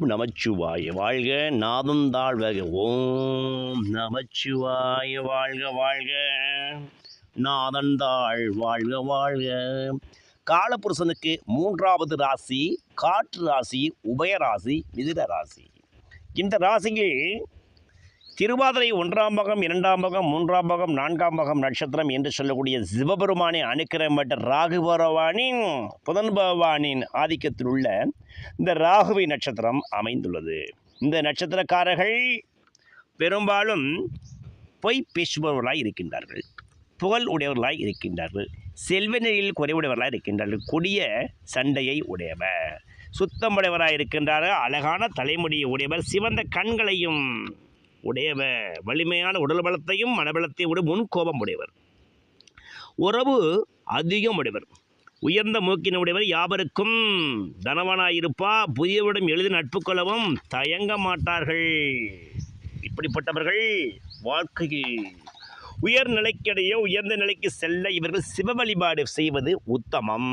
ஓம் நமச்சிவாய வாழ்க நாதம் தாழ்வக. ஓம் நமச்சிவாய வாழ்க வாழ்க. நாதன் தாழ் வாழ்க வாழ்க. காலபுருஷனுக்கு மூன்றாவது ராசி காற்று ராசி உபயராசி மிதிர ராசி. இந்த ராசியில் திருவாதிரை ஒன்றாம் பாகம் இரண்டாம் பாகம் மூன்றாம் பாகம் நான்காம் பாகம் நட்சத்திரம் என்று சொல்லக்கூடிய சிவபெருமானை அனுக்கிரமட்ட ராகு பகவானின் புதன் பகவானின் ஆதிக்கத்தில் உள்ள இந்த ராகுவை நட்சத்திரம் அமைந்துள்ளது. இந்த நட்சத்திரக்காரர்கள் பெரும்பாலும் பொய் பேசுபவர்களாய் இருக்கின்றார்கள். புகழ் உடையவர்களாய் இருக்கின்றார்கள். செல்வ நிலையில் இருக்கின்றார்கள். கொடிய சண்டையை உடையவர். சுத்தமுடையவராக இருக்கின்றார்கள் அழகான தலைமுடியை உடையவர். சிவந்த கண்களையும் உடையவர் வலிமையான உடல் பலத்தையும் மனபலத்தையும் விட முன் கோபம் உடையவர். உறவு அதிகம் உடையவர். உயர்ந்த மூக்கின உடையவர் யாவருக்கும். தனவனாயிருப்பா. புதியவரிடம் எளிதில் நட்பு கொள்ளவும் தயங்க மாட்டார்கள். இப்படிப்பட்டவர்கள் வாழ்க்கையில் உயர் நிலைக்கிடையே உயர்ந்த நிலைக்கு செல்ல இவர்கள் சிவ வழிபாடு செய்வது உத்தமம்.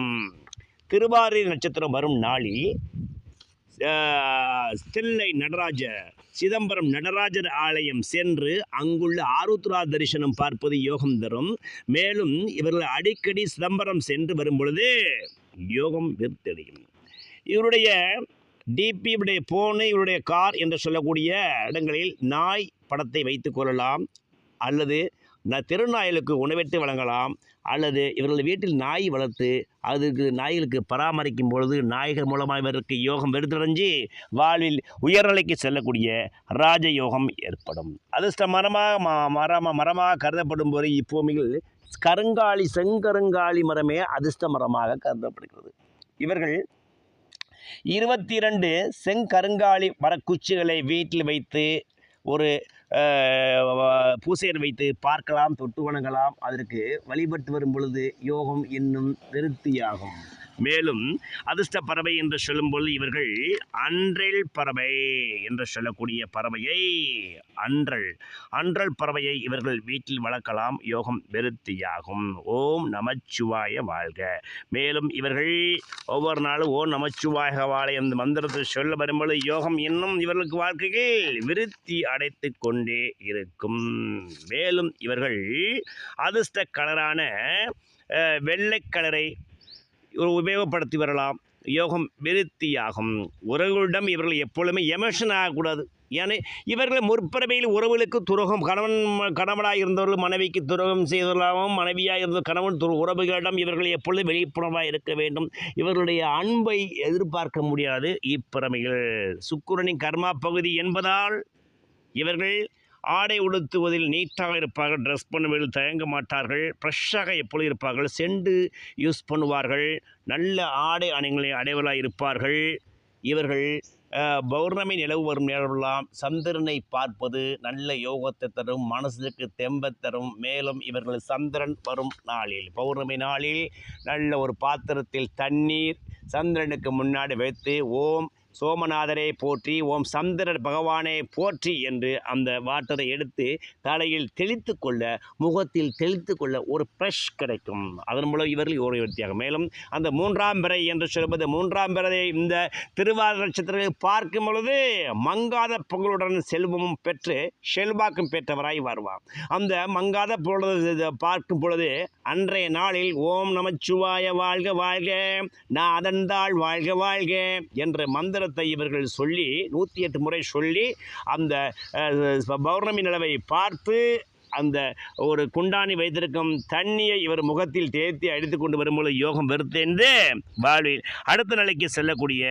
திருவாரூர் நட்சத்திரம் வரும் நாளில் ஆஹ், தில்லை நடராஜர் சிதம்பரம் நடராஜர் ஆலயம் சென்று அங்குள்ள ஆருத்ரா தரிசனம் பார்ப்பது யோகம் தரும். மேலும் இவர்கள் அடிக்கடி சிதம்பரம் சென்று வரும் பொழுது யோகம் விருத்தடையும் இவருடைய டிபி இவருடைய போனு இவருடைய கார் என்று சொல்லக்கூடிய இடங்களில் நாய் படத்தை வைத்துக் கொள்ளலாம். அல்லது திருநாய்களுக்கு உணவிட்டு வழங்கலாம். அல்லது இவர்கள் வீட்டில் நாய் வளர்த்து அதுக்கு நாய்களுக்கு பராமரிக்கும் பொழுது நாய்கள் மூலமாக இவருக்கு யோகம் வெறுத்தடைஞ்சு வாழ்வில் உயர்நிலைக்கு செல்லக்கூடிய ராஜயோகம் ஏற்படும். அதிர்ஷ்ட மரமாக ம மரமாக மரமாக கருதப்படும் போது இப்பூமியில் கருங்காலி செங்கருங்காலி மரமே அதிர்ஷ்ட மரமாக கருதப்படுகிறது. இவர்கள் இருபத்தி இரண்டு செங்கருங்காலி மரக்குச்சிகளை வீட்டில் வைத்து ஒரு பூசையர் வைத்து பார்க்கலாம் தொட்டு வணங்கலாம். அதற்கு வழிபட்டு வரும் பொழுது யோகம் என்னும் திருப்தியாகும் மேலும் அதிர்ஷ்ட பறவை என்று சொல்லும்போது இவர்கள் அன்றல் பறவை என்று சொல்லக்கூடிய பறவையை அன்றல் அன்றல் பறவையை இவர்கள் வீட்டில் வளர்க்கலாம். யோகம் விருத்தியாகும். ஓம் நமச்சிவாய வாழ்க. மேலும் இவர்கள் ஒவ்வொரு நாளும் ஓம் நமச்சிவாய வாழை அந்த மந்திரத்தை சொல்ல வரும்பொழுது யோகம் இன்னும் இவர்களுக்கு வாழ்க்கையில் விருத்தி அடைத்து கொண்டே இருக்கும். மேலும் இவர்கள் அதிர்ஷ்ட கலரான வெள்ளை கலரை உபயோகப்படுத்தி வரலாம். யோகம் விருத்தியாகும். உறவுகளிடம் இவர்கள் எப்பொழுதுமே எமோஷன் ஆகக்கூடாது. ஏன்னா இவர்கள் முற்பிறவையில் உறவுகளுக்கு துரோகம் கணவன் கணவனாக இருந்தவர்கள் மனைவிக்கு துரோகம் செய்தவர்களாகவும் மனைவியாக இருந்த கணவன் துரு உறவுகளிடம் இவர்கள் எப்பொழுதும் வெளிப்புணர்வாக இருக்க வேண்டும். இவர்களுடைய அன்பை எதிர்பார்க்க முடியாது. இப்பிறமைகள் சுக்குரனின் கர்மா பகுதி என்பதால் இவர்கள் ஆடை உடுத்துவதில் நீட்டாக இருப்பார்கள் ட்ரெஸ் பண்ணுவதில் தயங்க மாட்டார்கள் ஃப்ரெஷ்ஷாக எப்பொழுது இருப்பார்கள் செண்டு யூஸ் பண்ணுவார்கள் நல்ல ஆடை அணிகளை அடைவலாக இருப்பார்கள். இவர்கள் பௌர்ணமி நிலவு வரும் நேரமெல்லாம் சந்திரனை பார்ப்பது நல்ல யோகத்தை தரும் மனசுக்கு தெம்பை தரும். மேலும் இவர்கள் சந்திரன் வரும் நாளில் பௌர்ணமி நாளில் நல்ல ஒரு பாத்திரத்தில் தண்ணீர் சந்திரனுக்கு முன்னாடி வைத்து ஓம் சோமநாதரை போற்றி ஓம் சந்திரன் பகவானை போற்றி என்று அந்த வாட்டரை எடுத்து தலையில் தெளித்து கொள்ள முகத்தில் தெளித்து கொள்ள ஒரு ஃப்ரெஷ் கிடைக்கும். அதன் மூலம் இவர்கள் ஒரு மேலும் அந்த மூன்றாம் பிறை என்று சொல்வது மூன்றாம் பிறையை இந்த திருவாதிரை நட்சத்திரத்தை பார்க்கும் பொழுது மங்காத புகழுடன் செல்வமும் பெற்று செல்வாக்கும் பெற்றவராய் வருவார். அந்த மங்காத பொழுது இதை பார்க்கும் பொழுது அன்றைய நாளில் ஓம் நமச்சிவாய வாழ்க வாழ்க நாதந்தாள் வாழ்க வாழ்க என்ற மந்திரத்தை இவர்கள் சொல்லி நூற்றி எட்டு முறை சொல்லி அந்த பௌர்ணமி நிலவை பார்த்து அந்த ஒரு குண்டானி வைத்திருக்கும் தண்ணியை இவர் முகத்தில் தேர்த்தி அடித்து கொண்டு வரும்போது யோகம் வெறுத்தென்று வாழ்வில் அடுத்த நிலைக்கு செல்லக்கூடிய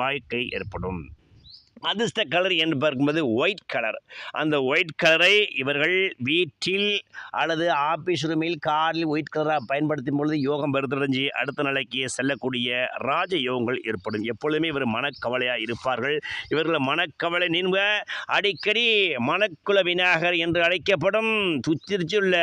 வாழ்க்கை ஏற்படும். அதிர்ஷ்ட கலர் என்று பார்க்கும்போது ஒயிட் கலர் அந்த ஒயிட் கலரை இவர்கள் வீட்டில் அல்லது ஆஃபீஸ் ரூமில் காரில் ஒயிட் கலராக பயன்படுத்தும் பொழுது யோகம் பெருத்தடைஞ்சு அடுத்த நிலைக்கு செல்லக்கூடிய ராஜ யோகங்கள் ஏற்படும். எப்பொழுதுமே இவர் மனக்கவலையாக இருப்பார்கள். இவர்கள் மனக்கவலை நீங்க அடிக்கடி மனக்குல விநாயகர் என்று அழைக்கப்படும் துச்சிருச்சுள்ள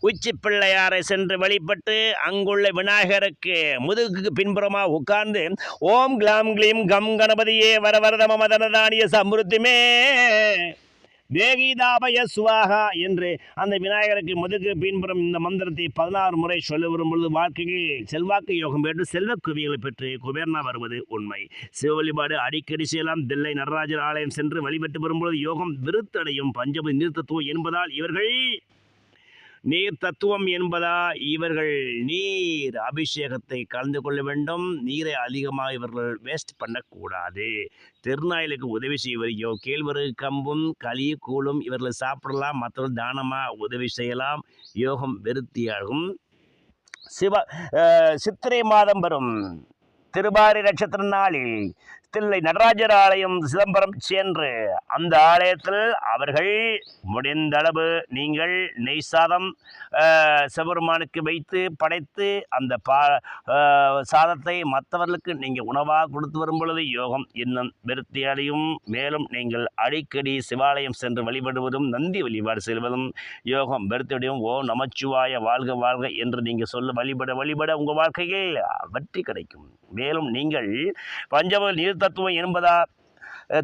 உச்சி பிள்ளையாரை சென்று வழிபட்டு அங்குள்ள விநாயகருக்கு முதுகுக்கு பின்புறமாக உட்கார்ந்து ஓம் கிளாம் கிளீம் கம் கணபதியே வர மமதனதா மம சமிருத்திமே. வேகிதாபய சுவாகா என்று அந்த விநாயகருக்கு முதுகு பின்புறம் இந்த மந்திரத்தை பதினாறு முறை சொல்ல வரும்பொழுது வாழ்க்கைக்கு வாழ்க்கையில் செல்வாக்கு யோகம் பெற்று செல்வ குவியலை பெற்று குபேர்னா வருவது உண்மை. சிவ வழிபாடு அடிக்கடி செய்யலாம். தில்லை நடராஜர் ஆலயம் சென்று வழிபட்டு வரும்பொழுது யோகம் விருத்தடையும். பஞ்சபதி நிறுத்தத்துவம் என்பதால் இவர்கள் நீர் தத்துவம் என்பதா இவர்கள் நீர் அபிஷேகத்தை கலந்து கொள்ள வேண்டும். நீரை அதிகமாக இவர்கள் வேஸ்ட் பண்ணக்கூடாது. திருநாயலுக்கு உதவி செய்வதையோ கேழ்வரகு கம்பும் களி கூழும் இவர்கள் சாப்பிடலாம். மற்றவர்கள் தானமாக உதவி செய்யலாம். யோகம் வெறுத்தியாகும் சிவ சித்திரை மாதம் வரும். திருபாரி நட்சத்திர நாளில் தில்லை நடராஜர் ஆலயம் சிதம்பரம் சென்று அந்த ஆலயத்தில் அவர்கள் முடிந்தளவு நீங்கள் நெய் சாதம் சிவபெருமானுக்கு வைத்து படைத்து அந்த பா சாதத்தை மற்றவர்களுக்கு நீங்கள் உணவாக கொடுத்து வரும் பொழுது யோகம் இன்னும் விருத்தியடையும் மேலும் நீங்கள் அடிக்கடி சிவாலயம் சென்று வழிபடுவதும் நந்தி வழிபாடு செல்வதும் யோகம் விருத்தியடையும் ஓ நமச்சிவாய வாழ்க வாழ்க என்று நீங்கள் சொல்ல வழிபட வழிபட உங்கள் வாழ்க்கையில் வெற்றி கிடைக்கும். மேலும் நீங்கள் பஞ்சபூத நீர் தத்துவம் என்பதா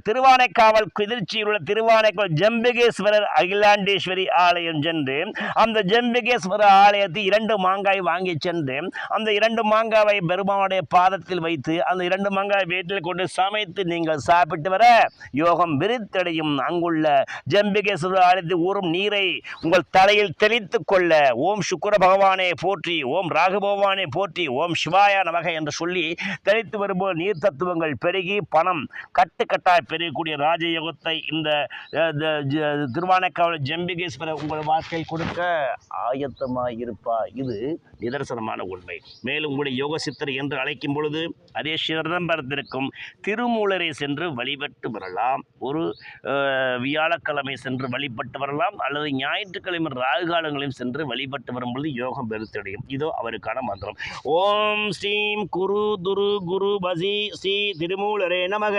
திருவானைக்காவல் குதிர்ச்சியில் உள்ள திருவானைக்காவல் ஜம்பிகேஸ்வரர் அகிலாண்டேஸ்வரி ஆலயம் சென்று அந்த ஜம்பிகேஸ்வரர் ஆலயத்தை இரண்டு மாங்காய் வாங்கி சென்று அந்த இரண்டு மாங்காவை பெருமானுடைய பாதத்தில் வைத்து அந்த இரண்டு மாங்காய் வீட்டில் கொண்டு சமைத்து நீங்கள் சாப்பிட்டு வர யோகம் விரித்தடையும். அங்குள்ள ஜம்பிகேஸ்வரர் ஆலயத்தில் ஊறும் நீரை உங்கள் தலையில் தெளித்து கொள்ள ஓம் சுக்கர பகவானே போற்றி ஓம் ராகு பகவானே போற்றி ஓம் சிவாய நமக என்று சொல்லி தெளித்து வரும்போது நீர் தத்துவங்கள் பெருகி பணம் கட்டுக்கட்ட கட்டுக்கட்டாய் பெரியக்கூடிய ராஜயோகத்தை இந்த அஹ், ஜ- திருவானைக்காவல் ஜம்பிகேஸ்வரர் உங்கள் வாழ்க்கையில் கொடுக்க ஆயத்தமாக இருப்பா இது நிதர்சனமான உண்மை. மேலும் உங்களுடைய யோக சித்தர் என்று அழைக்கும் பொழுது அதே சிதம்பரத்திற்கும் திருமூலரை சென்று வழிபட்டு வரலாம். ஒரு வியாழக்கிழமை சென்று வழிபட்டு வரலாம். அல்லது ஞாயிற்றுக்கிழமை ராகு காலங்களையும் சென்று வழிபட்டு வரும்பொழுது யோகம் பெருத்தடையும். இதோ அவருக்கான மந்திரம். ஓம் ஸ்ரீம் குரு துரு குரு பசி ஸ்ரீ திருமூலரே நமக.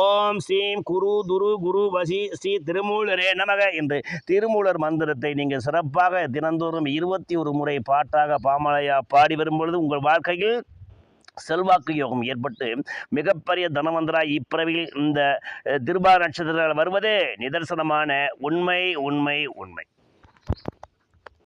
ஓம் ஸ்ரீம் குரு துரு குரு வசி ஸ்ரீ திருமூலரே நமக என்று திருமூலர் மந்திரத்தை நீங்கள் சிறப்பாக தினந்தோறும் இருபத்தி ஒரு முறை பாட்டாக பாமலையா பாடி வரும்பொழுது உங்கள் வாழ்க்கையில் செல்வாக்கு யோகம் ஏற்பட்டு மிகப்பெரிய தனவந்தராய் இப்பிறவியில் இந்த திருபா நட்சத்திரங்கள் வருவது நிதர்சனமான உண்மை உண்மை உண்மை.